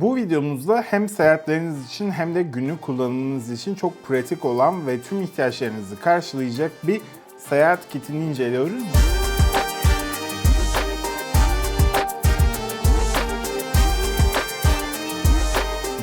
Bu videomuzda hem seyahatleriniz için hem de günlük kullanımınız için çok pratik olan ve tüm ihtiyaçlarınızı karşılayacak bir seyahat kitini inceliyoruz.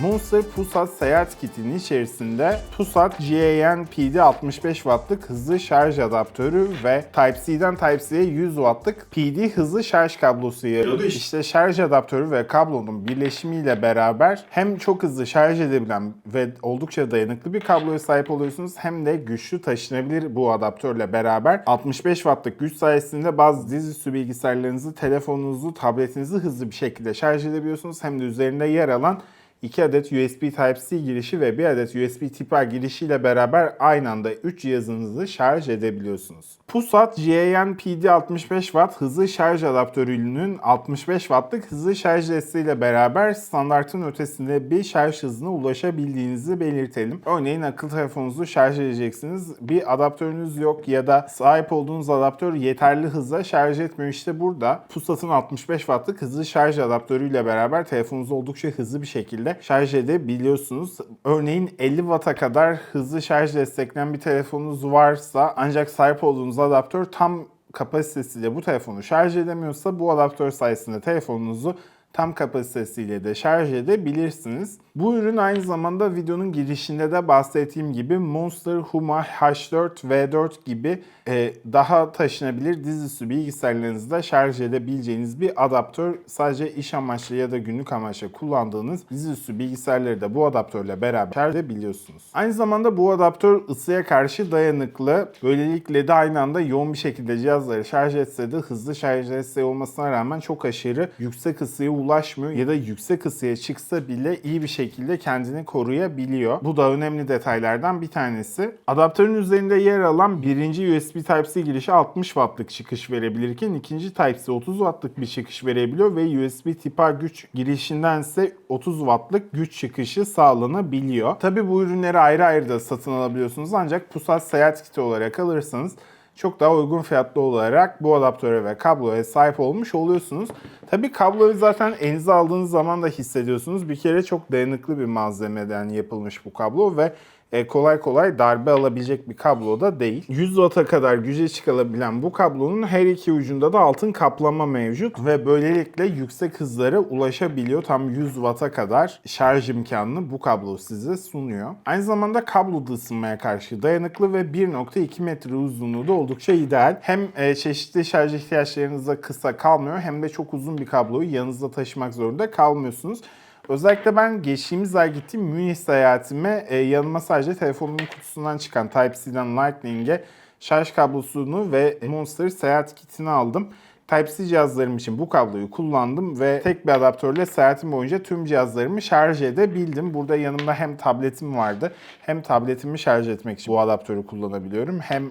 Monster Pusat seyahat kitinin içerisinde Pusat GAN PD 65 wattlık hızlı şarj adaptörü ve Type-C'den Type-C'ye 100 wattlık PD hızlı şarj kablosu yer alıyor. İşte şarj adaptörü ve kablonun birleşimiyle beraber hem çok hızlı şarj edebilen ve oldukça dayanıklı bir kabloya sahip oluyorsunuz hem de güçlü taşınabilir bu adaptörle beraber 65 wattlık güç sayesinde bazı dizüstü bilgisayarlarınızı, telefonunuzu, tabletinizi hızlı bir şekilde şarj edebiliyorsunuz. Hem de üzerinde yer alan 2 adet USB Type-C girişi ve 1 adet USB Tip-A girişiyle beraber aynı anda 3 cihazınızı şarj edebiliyorsunuz. Pusat GAN PD 65 Watt hızlı şarj adaptörünün 65 Wattlık hızlı şarj desteğiyle beraber standartın ötesinde bir şarj hızına ulaşabildiğinizi belirtelim. Örneğin akıllı telefonunuzu şarj edeceksiniz. Bir adaptörünüz yok ya da sahip olduğunuz adaptör yeterli hızla şarj etmiyor. İşte burada Pusat'ın 65 Wattlık hızlı şarj adaptörüyle beraber telefonunuzu oldukça hızlı bir şekilde şarj edebiliyorsunuz. Örneğin 50 Watt'a kadar hızlı şarj destekleyen bir telefonunuz varsa ancak sahip olduğunuz adaptör tam kapasitesiyle bu telefonu şarj edemiyorsa bu adaptör sayesinde telefonunuzu tam kapasitesiyle de şarj edebilirsiniz. Bu ürün aynı zamanda videonun girişinde de bahsettiğim gibi Monster Huma H4 V4 gibi e, daha taşınabilir dizüstü bilgisayarlarınızda şarj edebileceğiniz bir adaptör. Sadece iş amaçlı ya da günlük amaçlı kullandığınız dizüstü bilgisayarları da bu adaptörle beraber şarj edebiliyorsunuz. Aynı zamanda bu adaptör ısıya karşı dayanıklı. Böylelikle de aynı anda yoğun bir şekilde cihazları şarj etse de hızlı şarj desteği olmasına rağmen çok aşırı yüksek ısıya ulaşmıyor ya da yüksek ısıya çıksa bile iyi bir şekilde kendini koruyabiliyor. Bu da önemli detaylardan bir tanesi. Adaptörün üzerinde yer alan birinci USB Type-C girişi 60 wattlık çıkış verebilirken ikinci Type-C 30 wattlık bir çıkış verebiliyor ve USB Tip-A güç girişinden ise 30 wattlık güç çıkışı sağlanabiliyor. Tabi bu ürünleri ayrı ayrı da satın alabiliyorsunuz ancak Pusat seyahat kiti olarak alırsanız çok daha uygun fiyatlı olarak bu adaptöre ve kabloya sahip olmuş oluyorsunuz. Tabi kabloyu zaten elinize aldığınız zaman da hissediyorsunuz. Bir kere çok dayanıklı bir malzemeden yapılmış bu kablo ve e, kolay kolay darbe alabilecek bir kablo da değil. 100 Watt'a kadar güce çıkarabilen bu kablonun her iki ucunda da altın kaplama mevcut ve böylelikle yüksek hızlara ulaşabiliyor. Tam 100 Watt'a kadar şarj imkanını bu kablo size sunuyor. Aynı zamanda kablo da ısınmaya karşı dayanıklı ve 1.2 metre uzunluğu da oldukça ideal. Hem e, çeşitli şarj ihtiyaçlarınıza kısa kalmıyor hem de çok uzun bir kabloyu yanınızda taşımak zorunda kalmıyorsunuz. Özellikle ben geçtiğimiz ay gittiğim Münih seyahatime e, yanıma sadece telefonumun kutusundan çıkan Type-C'den Lightning'e şarj kablosunu ve Monster seyahat kitini aldım. Type-C cihazlarım için bu kabloyu kullandım ve tek bir adaptörle seyahatim boyunca tüm cihazlarımı şarj edebildim. Burada yanımda hem tabletim vardı hem tabletimi şarj etmek için bu adaptörü kullanabiliyorum. Hem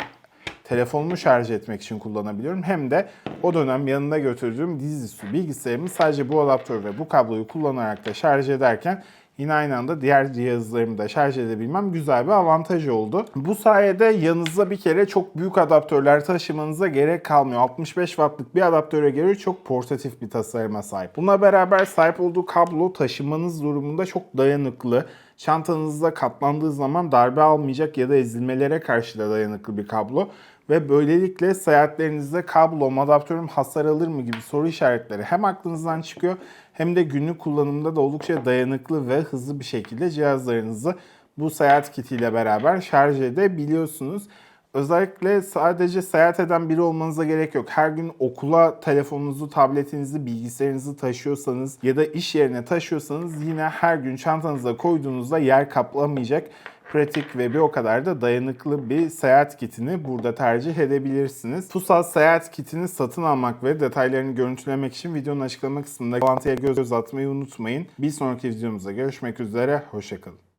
telefonumu şarj etmek için kullanabiliyorum. Hem de o dönem yanında götürdüğüm dizüstü bilgisayarımı sadece bu adaptör ve bu kabloyu kullanarak da şarj ederken yine aynı anda diğer cihazlarımı da şarj edebilmem güzel bir avantaj oldu. Bu sayede yanınızda bir kere çok büyük adaptörler taşımanıza gerek kalmıyor. 65 wattlık bir adaptöre göre çok portatif bir tasarıma sahip. Bununla beraber sahip olduğu kablo taşımanız durumunda çok dayanıklı. Çantanızda katlandığı zaman darbe almayacak ya da ezilmelere karşı da dayanıklı bir kablo ve böylelikle seyahatlerinizde kablom, adaptörüm hasar alır mı gibi soru işaretleri hem aklınızdan çıkıyor hem de günlük kullanımda da oldukça dayanıklı ve hızlı bir şekilde cihazlarınızı bu seyahat kitiyle beraber şarj edebiliyorsunuz. Özellikle sadece seyahat eden biri olmanıza gerek yok. Her gün okula telefonunuzu, tabletinizi, bilgisayarınızı taşıyorsanız ya da iş yerine taşıyorsanız yine her gün çantanıza koyduğunuzda yer kaplamayacak pratik ve bir o kadar da dayanıklı bir seyahat kitini burada tercih edebilirsiniz. Pusat seyahat kitini satın almak ve detaylarını görüntülemek için videonun açıklama kısmında bağlantıya göz atmayı unutmayın. Bir sonraki videomuzda görüşmek üzere, hoşçakalın.